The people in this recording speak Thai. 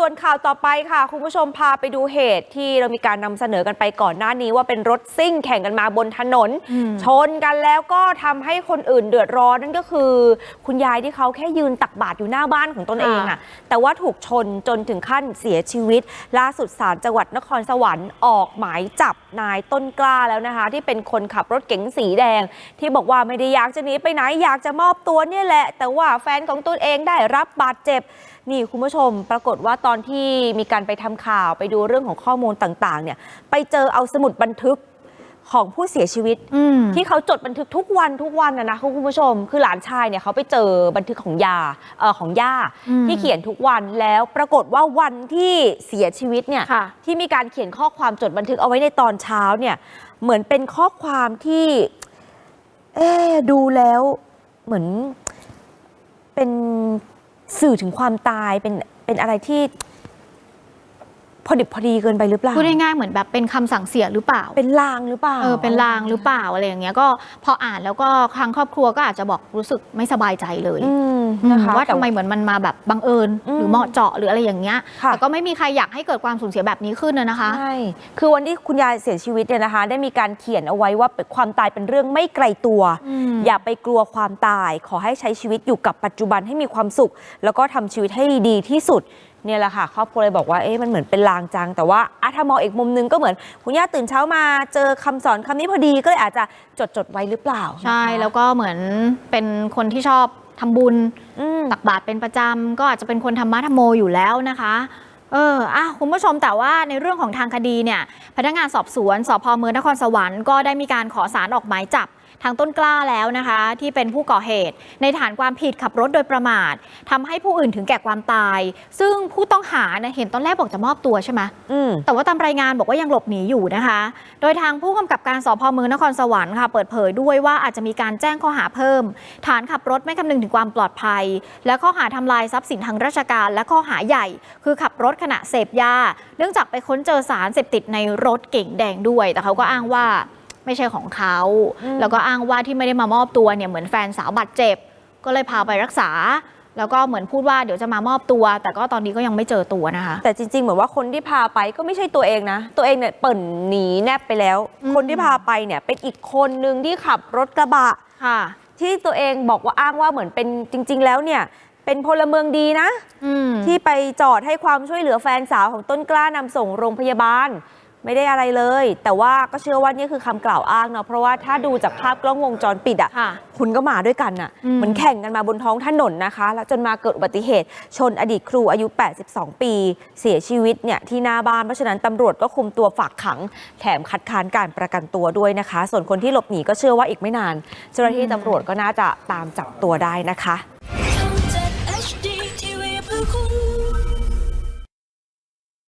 ส่วนข่าวต่อไปค่ะ คุณผู้ชมพาไปดูเหตุที่เรามีการนำเสนอกันไปก่อนหน้านี้ว่าเป็นรถซิ่งแข่งกันมาบนถนนอืมชนกันแล้วก็ทำให้คนอื่นเดือดร้อนนั่นก็คือ คุณยายที่เขาแค่ยืนตักบาตรอยู่หน้าบ้านของตนเองอะแต่ว่าถูกชนจนถึงขั้นเสียชีวิต ล่าสุดศาลจังหวัดนครสวรรค์ออกหมายจับนายต้นกล้าแล้วนะคะ ที่เป็นคนขับรถเก๋งสีแดง ที่บอกว่าไม่ได้อยากจะหนีไปไหนอยากจะมอบตัวเนี่ยแหละ แต่ว่าแฟนของตนเองได้รับบาดเจ็บ นี่คุณผู้ชมปรากฏว่าตอนที่มีการไปทำข่าวไปดูเรื่องของข้อมูลต่างๆ เนี่ยไปเจอเอาสมุดบันทึกของผู้เสียชีวิตอืมที่เขาจดบันทึกทุกวันทุกวันนะนะคุณผู้ชม คือหลานชายเนี่ยเขาไปเจอบันทึกของยาเออของย่าอืมที่เขียนทุกวันแล้วปรากฏว่าวันที่เสียชีวิตเนี่ยค่ะที่มีการเขียนข้อความจดบันทึกเอาไว้ในตอนเช้าเนี่ยเหมือนเป็นข้อความที่ เอ๊ะดูแล้วเหมือนเป็น สื่อถึงความตายเป็นเป็นอะไรที่ พอดิบพอดีเกินไปหรือเปล่า พูดง่ายๆเหมือนแบบเป็นคำสั่งเสียหรือเปล่า เป็นลางหรือเปล่า เออเป็นลางหรือเปล่าอะไรอย่างเงี้ยก็พออ่านแล้วก็ทางครอบครัวก็อาจจะบอกรู้สึกไม่สบายใจเลย อืมอืม นะคะว่าทำไมเหมือนมันมาแบบบังเอิญอืมหรือเหมาะเจาะหรืออะไรอย่างเงี้ยค่ะแต่ก็ไม่มีใครอยากให้เกิดความสูญเสียแบบนี้ขึ้นนะนะคะใช่คือวันที่คุณยายเสียชีวิตเนี่ยนะคะ ได้มีการเขียนเอาไว้ว่าความตายเป็นเรื่องไม่ไกลตัวอืมอย่าไปกลัวความตาย ขอให้ใช้ชีวิตอยู่กับปัจจุบันให้มีความสุข แล้วก็ทำชีวิตให้ดีที่สุดเนี่ยแหละค่ะครอบครัวเลยบอกว่าเอ๊ะมันเหมือนเป็นลางจัง แต่ว่าอะถ้ามองอีกมุมนึงก็เหมือน คุณย่าตื่นเช้ามาเจอคำสอนคำนี้พอดีก็เลยอาจจะจดจดๆไว้หรือเปล่า ใช่นะคะแล้วก็เหมือนเป็นคนที่ชอบ ทำบุญอืมตักบาตรเป็นประจำก็อาจจะเป็นคนธรรมะธรรมโมอยู่แล้วนะคะเอออะคุณผู้ชมแต่ว่าในเรื่องของทางคดีเนี่ย พนักงานสอบสวนสพเมืองนครสวรรค์ก็ได้มีการขอสารออกหมายจับทางต้นกล้าแล้วนะคะ ที่เป็นผู้ก่อเหตุ ในฐานความผิดขับรถโดยประมาททำให้ผู้อื่นถึงแก่ความตาย ซึ่งผู้ ต้องหาเนี่ยเห็นตอนแรกบอกจะมอบตัวใช่ไหมอืมแต่ว่าตามรายงานบอกว่ายังหลบหนีอยู่นะคะ โดยทางผู้กำกับการสพเมืองนครสวรรค์ค่ะเปิดเผยด้วยว่าอาจจะมีการแจ้งข้อหาเพิ่ม ฐานขับรถไม่คำนึงถึงความปลอดภัย และข้อหาทำลายทรัพย์สินทางราชการ และข้อหาใหญ่ คือขับรถขณะเสพยา เนื่องจากไปค้นเจอสารเสพติดในรถเก๋งแดงด้วย แต่เขาก็อ้างว่าไม่ใช่ของเขาอืมแล้วก็อ้างว่าที่ไม่ได้มามอบตัวเนี่ยเหมือนแฟนสาวบาดเจ็บ ก็เลยพาไปรักษา แล้วก็เหมือนพูดว่าเดี๋ยวจะมามอบตัว แต่ก็ตอนนี้ก็ยังไม่เจอตัวนะคะ แต่จริง ๆ เหมือนว่าคนที่พาไปก็ไม่ใช่ตัวเองนะ ตัวเองเนี่ยเปิ่นหนีแนบไปแล้วอืมคนที่พาไปเนี่ยเป็นอีกคนนึงที่ขับรถกระบะค่ะ ที่ตัวเองบอกว่าอ้างว่าเหมือนเป็นจริง ๆ แล้วเนี่ยเป็นพลเมืองดีนะอืมที่ไปจอดให้ความช่วยเหลือแฟนสาวของต้นกล้านำส่งโรงพยาบาล ไม่ได้อะไรเลย แต่ว่าก็เชื่อว่านี่คือคำกล่าวอ้างเนาะเพราะว่าถ้าดูจากภาพกล้องวงจรปิดอะค่ะคุณก็มาด้วยกันน่ะอืมเหมือนแข่งกันมาบนท้องถนนนะคะ แล้วจนมาเกิดอุบัติเหตุ ชนอดีตครูอายุ 82 ปี เสียชีวิตเนี่ยที่หน้าบ้านเพราะฉะนั้นตำรวจก็คุมตัวฝากขังแถมคัดค้านการประกันตัวด้วยนะคะ ส่วนคนที่หลบหนีก็เชื่อว่าอีกไม่นาน เจ้าหน้าที่ตำรวจก็น่าจะตามจับตัวได้นะคะ